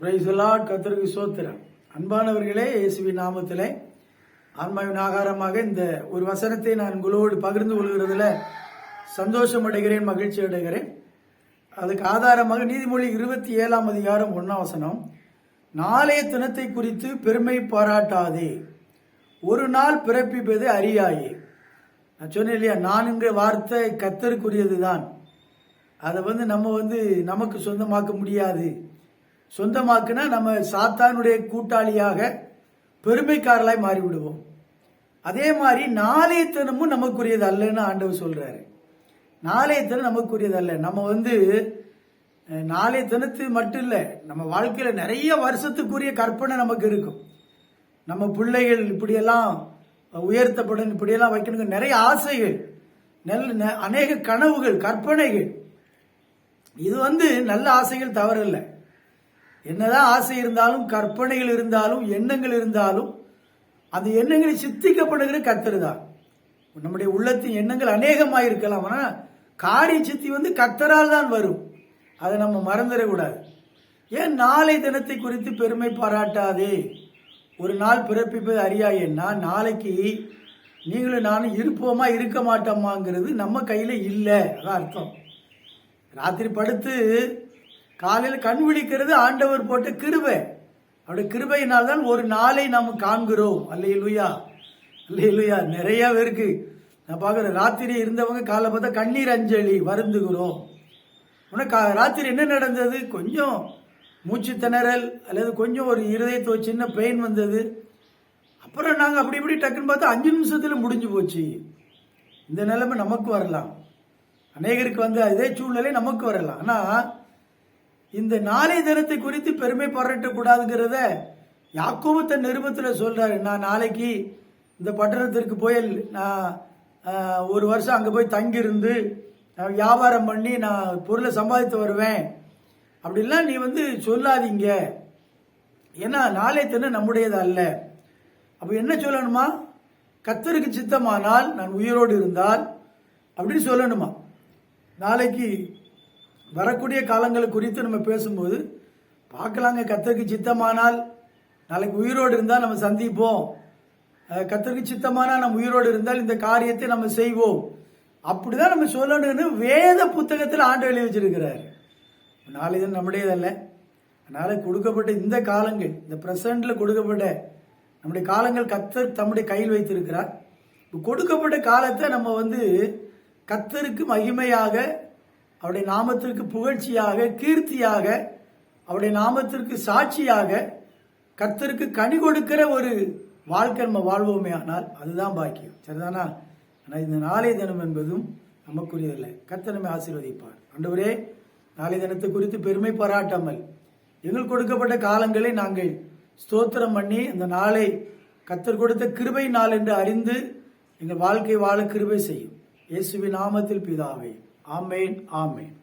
பிரைசலாட் கத்தருக்கு சோத்திரம் அன்பானவர்களே இயேசுவி நாமத்திலே ஆன்மாவின் ஆகாரமாக இந்த ஒரு வசனத்தை நான் உங்களோடு பகிர்ந்து கொள்கிறதுல சந்தோஷம் அடைகிறேன் மகிழ்ச்சி அடைகிறேன். அதுக்கு ஆதாரமாக நீதிமொழி இருபத்தி ஏழாம் அதிகாரம் ஒன்னாம் வசனம் நாளைய தினத்தை குறித்து பெருமை பாராட்டாதே. ஒரு நாள் பிறப்பிப்பது அறியாயே. நான் சொன்னேன் இல்லையா நான்கிற வார்த்தை கத்தருக்குரியது தான் அதை வந்து நம்ம வந்து நமக்கு சொந்தமாக்க முடியாது. சொந்தமாக்குனா நம்ம சாத்தானுடைய கூட்டாளியாக பெருமைக்காரலாய் மாறிவிடுவோம். அதே மாதிரி நாளையத்தனமும் நமக்குரியது அல்லன்னு ஆண்டவர் சொல்றாரு. நாளையத்தனம் நமக்குரியது அல்ல. நம்ம வந்து நாளையத்தனத்து மட்டும் இல்லை நம்ம வாழ்க்கையில நிறைய வருஷத்துக்குரிய கற்பனை நமக்கு இருக்கும். நம்ம பிள்ளைகள் இப்படியெல்லாம் உயர்த்தப்படும் இப்படியெல்லாம் வைக்கணுங்க நிறைய ஆசைகள் நல்ல அநேக கனவுகள் கற்பனைகள். இது வந்து நல்ல ஆசைகள் தவறில்லை. என்னதான் ஆசை இருந்தாலும் கற்பனைகள் இருந்தாலும் எண்ணங்கள் இருந்தாலும் அந்த எண்ணங்களை சித்திக்கப்படுகிற கத்தரு தான். நம்முடைய உள்ளத்தின் எண்ணங்கள் அநேகமாக இருக்கலாம் ஆனால் காரிய சித்தி வந்து கத்தரால் தான் வரும். அதை நம்ம மறந்துடக்கூடாது. ஏன் நாளை தினத்தை குறித்து பெருமை பாராட்டாதே? ஒரு நாள் பிறப்பிப்பது அறியாயன்னா நாளைக்கு நீங்களும் நானும் இருப்போமா இருக்க மாட்டோமாங்கிறது நம்ம கையில் இல்லை. அதான் அர்த்தம். ராத்திரி படுத்து காலையில் கண் விழிக்கிறது ஆண்டவர் போட்ட கிருபை. அவருடைய கிருபையினால் தான் ஒரு நாளை நாம் காண்கிறோம். அல்லையிலுயா அல்லையிலுயா நிறைய பேருக்கு நான் பார்க்குறேன் ராத்திரி இருந்தவங்க காலை பார்த்தா கண்ணீர் அஞ்சலி வருந்துகிறோம். உனக்கு கா- ராத்திரி என்ன நடந்தது? கொஞ்சம் மூச்சு திணறல் அல்லது கொஞ்சம் ஒரு இருதயத்து சின்ன பெயின் வந்தது. அப்புறம் நாங்கள் அப்படி இப்படி டக்குன்னு பார்த்தா அஞ்சு நிமிஷத்தில் முடிஞ்சு போச்சு. இந்த நிலைமை நமக்கு வரலாம். அநேகருக்கு வந்து அதே சூழ்நிலை நமக்கு வரலாம். ஆனால் இந்த நாளை தினத்தை குறித்து பெருமை பாராட்டக்கூடாதுங்கிறத யாக்கோபு தன் நிருபத்தில் சொல்றாரு. நான் நாளைக்கு இந்த பட்டணத்திற்கு போய் நான் ஒரு வருஷம் அங்கே போய் தங்கியிருந்து நான் வியாபாரம் பண்ணி நான் பொருளை சம்பாதித்து வருவேன். அப்படிலாம் நீ வந்து சொல்லாதீங்க. ஏன்னா நாளை தினம் நம்முடையது அல்ல. அப்போ என்ன சொல்லணுமா? கத்தருக்கு சித்தமானால் நான் உயிரோடு இருந்தால் அப்படின்னு சொல்லணுமா? நாளைக்கு வரக்கூடிய காலங்களை குறித்து நம்ம பேசும்போது பார்க்கலாங்க கத்தருக்கு சித்தமானால் நாளைக்கு உயிரோடு இருந்தால் நம்ம சந்திப்போம். கத்தருக்கு சித்தமானால் நம்ம உயிரோடு இருந்தால் இந்த காரியத்தை நம்ம செய்வோம். அப்படிதான் நம்ம சொல்லணும்னு வேத புத்தகத்தில் ஆண்டு எழுதி வச்சிருக்கிறார். நாளை இது நம்முடையதல்ல. அதனால கொடுக்கப்பட்ட இந்த காலங்கள் இந்த பிரசன்ட்ல கொடுக்கப்பட்ட நம்முடைய காலங்கள் கத்தர் தம்முடைய கையில் வைத்திருக்கிறார். கொடுக்கப்பட்ட காலத்தை நம்ம வந்து கத்தருக்கு மகிமையாக அவருடைய நாமத்திற்கு புகழ்ச்சியாக கீர்த்தியாக அவருடைய நாமத்திற்கு சாட்சியாக கர்த்தருக்கு கனி கொடுக்கிற ஒரு வாழ்க்கை நம்ம வாழ்வோமே ஆனால் அதுதான் பாக்கியம். சரிதானா? ஆனால் இந்த நாளைய தினம் என்பதும் நமக்குரியதில்லை. கர்த்தர் நம்மை ஆசீர்வதிப்பார். அண்டவரே நாளைய தினத்தை குறித்து பெருமை பாராட்டாமல் எங்கள் கொடுக்கப்பட்ட காலங்களை நாங்கள் ஸ்தோத்திரம் பண்ணி அந்த நாளை கத்தர் கொடுத்த கிருபை நாள் என்று அறிந்து எங்கள் வாழ்க்கை வாழ கிருபை செய்யும். இயேசுவின் நாமத்தில் பிதாவே. ஆமேன் ஆமேன்.